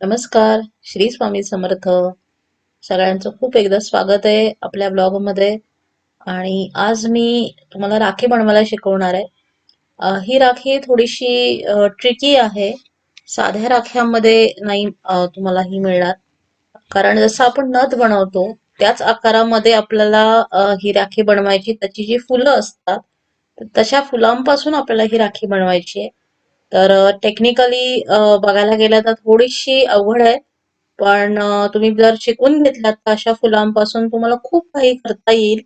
नमस्कार श्री स्वामी समर्थ. सगळ्यांचं खूप एकदा स्वागत आहे आपल्या ब्लॉगमध्ये आणि आज मी तुम्हाला राखी बनवायला शिकवणार आहे. ही राखी थोडीशी ट्रिकी आहे. साध्या राख्यांमध्ये नाही तुम्हाला ही मिळणार. कारण जसं आपण नथ बनवतो त्याच आकारामध्ये आपल्याला ही राखी बनवायची. त्याची जी फुलं असतात तशा फुलांपासून आपल्याला ही राखी बनवायची आहे. तर टेक्निकली बघायला गेलं तर थोडीशी अवघड आहे. पण तुम्ही जर शिकून घेतलात तर अशा फुलांपासून तुम्हाला खूप काही करता येईल.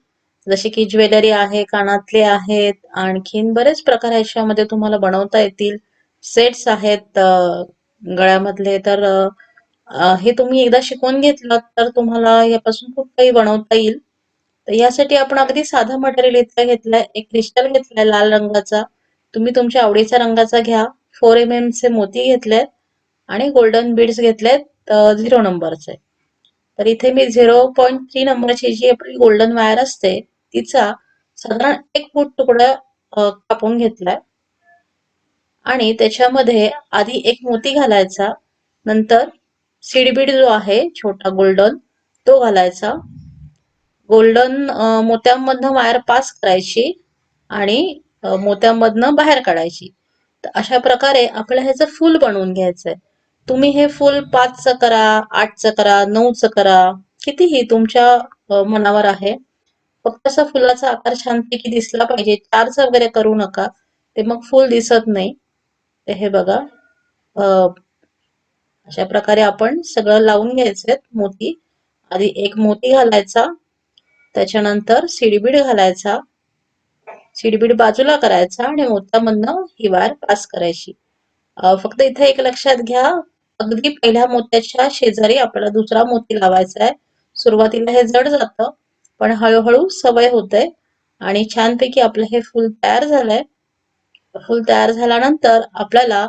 जसे की ज्वेलरी आहे कानातले आहेत आणखीन बरेच प्रकार याच्यामध्ये तुम्हाला बनवता येतील. सेट्स आहेत गळ्यामधले. तर हे तुम्ही एकदा शिकून घेतलं तर तुम्हाला यापासून खूप काही बनवता येईल. तर यासाठी आपण अगदी साधं मटेरियल इथलं घेतलंय. एक क्रिस्टल घेतलाय लाल रंगाचा. तुम्ही तुमच्या आवडीच्या रंगाचा घ्या. फोर एम एम चे मोती घेतलेत आणि गोल्डन बीड्स घेतलेत झिरो नंबरचे तर इथे मी झिरो पॉईंट थ्री नंबरची जी आपली गोल्डन वायर असते तिचा साधारण एक फूट तुकडा कापून घेतलाय. आणि त्याच्यामध्ये आधी एक मोती घालायचा नंतर सीडबीड जो आहे छोटा गोल्डन तो घालायचा. गोल्डन मोत्यांमधनं वायर पास करायची आणि मोत्यांमधनं बाहेर काढायची. तर अशा प्रकारे आपल्याला ह्याचं फूल बनवून घ्यायचंय. तुम्ही हे फूल पाचचं करा आठचं करा नऊचं करा कितीही तुमच्या मनावर आहे. फक्त असा फुलाचा आकार छानपैकी दिसला पाहिजे. चारचं वगैरे करू नका. ते मग फुल दिसत नाही. हे बघा. अशा प्रकारे आपण सगळं लावून घ्यायचे मोती. आधी एक मोती घालायचा. त्याच्यानंतर सिडबीड घालायचा. सिडबीड बाजूला करायचा आणि मोत्यामधनं ही वायर पास करायची. फक्त इथे एक लक्षात घ्या अगदी पहिल्या मोत्याच्या शेजारी आपल्याला दुसरा मोती लावायचा आहे. सुरुवातीला हे जड जातं पण हळूहळू सवय होते आणि छानपैकी आपलं हे फुल तयार झालंय. फुल तयार झाल्यानंतर आपल्याला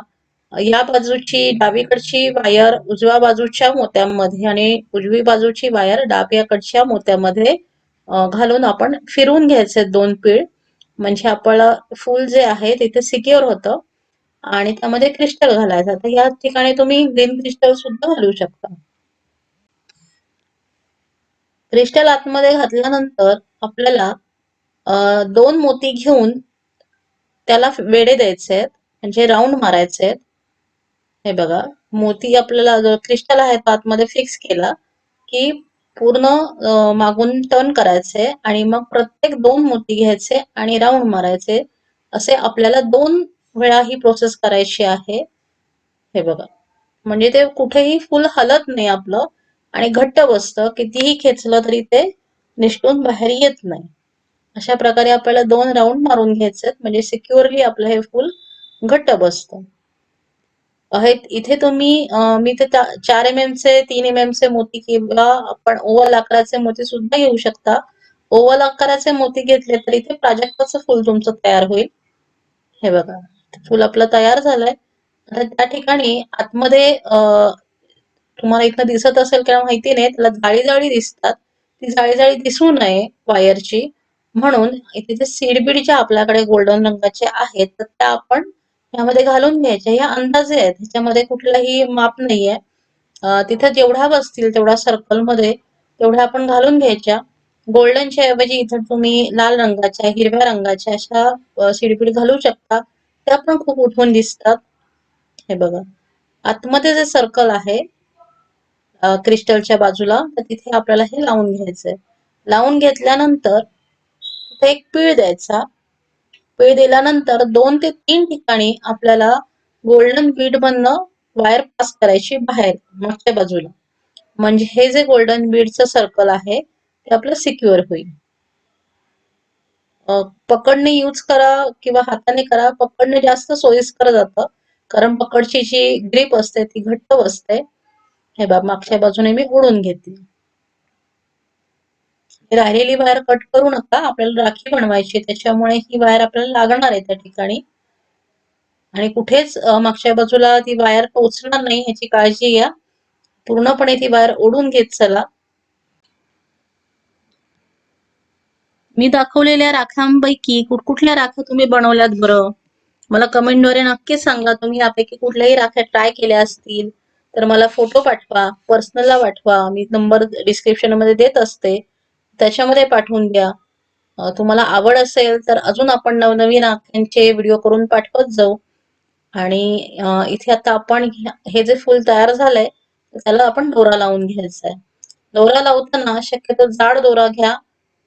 या बाजूची डावीकडची वायर उजव्या बाजूच्या मोत्यांमध्ये आणि उजवी बाजूची वायर डाव्याकडच्या मोत्यामध्ये घालून आपण फिरवून घ्यायचे दोन पीळ. म्हणजे आपलं फूल जे आहे तिथे सिक्युअर होतं आणि त्यामध्ये क्रिस्टल घालायचं. तर या ठिकाणी तुम्ही ग्रीन क्रिस्टल सुद्धा घालू शकता. क्रिस्टल आतमध्ये घातल्यानंतर आपल्याला दोन मोती घेऊन त्याला वेडे द्यायचे आहेत. म्हणजे राऊंड मारायचे आहेत. हे बघा मोती आपल्याला जो क्रिस्टल आहे तो आतमध्ये फिक्स केला की पूर्ण मागून टर्न करायचे आणि मग प्रत्येक दोन मोती घ्यायचे आणि राऊंड मारायचे. असे आपल्याला दोन वेळा ही प्रोसेस करायची आहे. हे बघा. म्हणजे ते कुठेही फुल हलत नाही आपलं आणि घट्ट बसतं. कितीही खेचलं तरी ते निष्ठून बाहेर येत नाही. अशा प्रकारे आपल्याला दोन राऊंड मारून घ्यायचे म्हणजे सिक्युअरली आपलं हे फुल घट्ट बसतं. आहेत. इथे तुम्ही मी ते चार एम एम चे तीन एम एम चे मोती किंवा आपण ओवल आकाराचे मोती सुद्धा घेऊ शकता. ओवल आकाराचे मोती घेतले तर इथे प्राजक्ताचं फुल तुमचं तयार होईल. हे बघा फुल आपलं तयार झालंय. आता त्या ठिकाणी आतमध्ये तुम्हाला इथं दिसत असेल किंवा माहिती नाही त्याला जाळी जाळी दिसतात. ती जाळी जाळी दिसू नये वायरची. म्हणून इथे जे सीडबीड ज्या आपल्याकडे गोल्डन रंगाचे आहेत तर त्या आपण यामध्ये घालून घ्यायच्या या अंदाजे आहेत. ह्याच्यामध्ये कुठलाही माप नाहीये. तिथे तिथं जेवढ्या बसतील तेवढ्या सर्कलमध्ये तेवढ्या आपण घालून घ्यायच्या. गोल्डनच्या ऐवजी इथं तुम्ही लाल रंगाच्या हिरव्या रंगाच्या अशा शिडपीड घालू शकता. त्या पण खूप उठून दिसतात. हे बघा. आतमध्ये जे सर्कल आहे क्रिस्टलच्या बाजूला तर तिथे आपल्याला हे लावून घ्यायचंय. लावून घेतल्यानंतर तिथे एक पीळ द्यायचा. वेळ दिल्यानंतर दोन ते तीन ठिकाणी आपल्याला गोल्डन बीड मधनं वायर पास करायची बाहेर मागच्या बाजूला. म्हणजे हे जे गोल्डन बीडचं सर्कल आहे ते आपलं सिक्युअर होईल. पकडणे यूज करा किंवा हाताने करा. पकडणे जास्त सोयीस्कर जातं कारण पकडची जी ग्रीप असते ती घट्ट बसते. हे बाब मागच्या बाजूने मी ओढून घेते राहिलेली वायर कट करू नका. आपल्याला राखी बनवायची त्याच्यामुळे ही वायर आपल्याला लागणार आहे त्या ठिकाणी. आणि कुठेच मागच्या बाजूला ती वायर पोचणार नाही ह्याची काळजी घ्या. पूर्णपणे ती वायर ओढून घेत चला. मी दाखवलेल्या राखांपैकी कुठकुठल्या राख्या तुम्ही बनवल्यात बरं? मला कमेंटद्वारे नक्की सांगा. तुम्ही यापैकी कुठल्याही राख्या ट्राय केल्या असतील तर मला फोटो पाठवा पर्सनलला पाठवा. मी नंबर डिस्क्रिप्शनमध्ये देत असते. त्याच्यामध्ये पाठवून द्या. तुम्हाला आवड असेल तर अजून आपण नवनवीन आख्यांचे व्हिडिओ करून पाठवत जाऊ. आणि इथे आता आपण हे जे फुल तयार झालंय त्याला आपण दोरा लावून घ्यायचा आहे. दोरा लावताना शक्यतो जाड दोरा घ्या.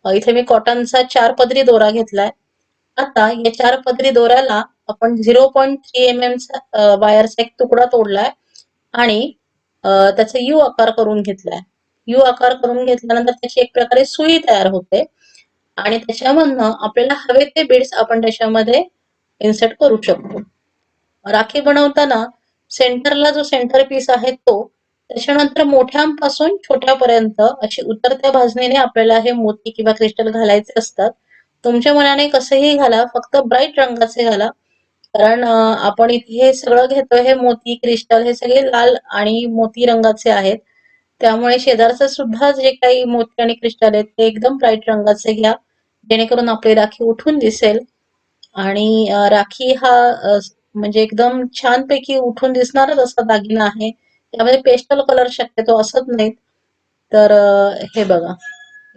इथे मी कॉटनचा चार पदरी दोरा घेतलाय. आता या चार पदरी दोऱ्याला आपण zero point three M M वायरचा एक तुकडा तोडलाय. आणि त्याचा यू आकार करून घेतलाय. यू आकार करून घेतल्यानंतर त्याची एक प्रकारे सुई तयार होते. आणि त्याच्यामधनं आपल्याला हवे ते बीड्स आपण त्याच्यामध्ये इन्सर्ट करू शकतो. राखी बनवताना सेंटरला जो सेंटर पीस आहे तो त्याच्यानंतर मोठ्यांपासून छोट्यापर्यंत अशी उतरत्या भाजणीने आपल्याला हे मोती किंवा क्रिस्टल घालायचे असतात. तुमच्या मनाने कसंही घाला फक्त ब्राईट रंगाचे घाला. कारण आपण इथे हे सगळं घेतोय हे मोती क्रिस्टल हे सगळे लाल आणि मोती रंगाचे आहेत. त्यामुळे शेजारचं सुद्धा जे काही मोती आणि क्रिस्टल आहेत ते एकदम ब्राईट रंगाचे घ्या. जेणेकरून आपली राखी उठून दिसेल. आणि राखी हा म्हणजे एकदम छानपैकी उठून दिसणारच असा दागिना आहे. त्यामध्ये पेस्टल कलर शक्यतो असत नाहीत. तर हे बघा.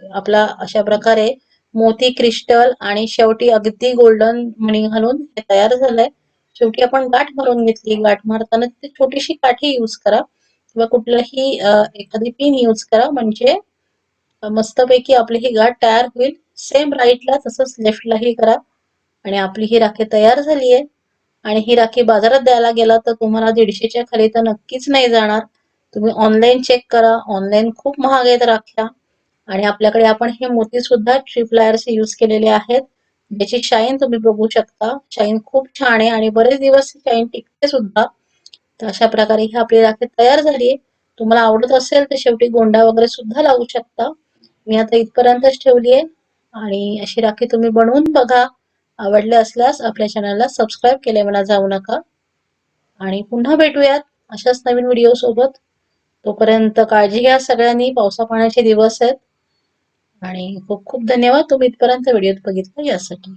आपला अशा प्रकारे मोती क्रिस्टल आणि शेवटी अगदी गोल्डन मणी घालून हे तयार झालंय. शेवटी आपण गाठ मारून घेतली. गाठ मारताना तिथे छोटीशी काठी यूज करा. किंवा कुठलंही एखादी पिन यूज करा म्हणजे मस्तपैकी आपली ही गाठ तयार होईल. सेम राईटला तसंच लेफ्टलाही करा. आणि आपली ही राखी तयार झाली आहे. आणि ही राखी बाजारात द्यायला गेला तर तुम्हाला दीडशेच्या खाली तर नक्कीच नाही जाणार. तुम्ही ऑनलाईन चेक करा. ऑनलाईन खूप महाग आहेत राख्या. आणि आपल्याकडे आपण हे मोती सुद्धा ट्रीपलायर्स यूज केलेले आहेत. ज्याची शाईन तुम्ही बघू शकता. शाईन खूप छान आहे आणि बरेच दिवस शाईन टिकते सुद्धा. तर अशा प्रकारे ही आपली राखी तयार झाली आहे. तुम्हाला आवडत असेल तर शेवटी गोंडा वगैरे सुद्धा लावू शकता. मी आता इथपर्यंतच ठेवली आहे. आणि अशी राखी तुम्ही बनवून बघा. आवडले असल्यास आपल्या चॅनलला सबस्क्राईब केले म्हणा जाऊ नका. आणि पुन्हा भेटूयात अशाच नवीन व्हिडिओ सोबत. तोपर्यंत काळजी घ्या सगळ्यांनी. पावसा पाण्याचे दिवस आहेत. आणि खूप खूप धन्यवाद. तुम्ही इथपर्यंत व्हिडिओ बघितला यासाठी.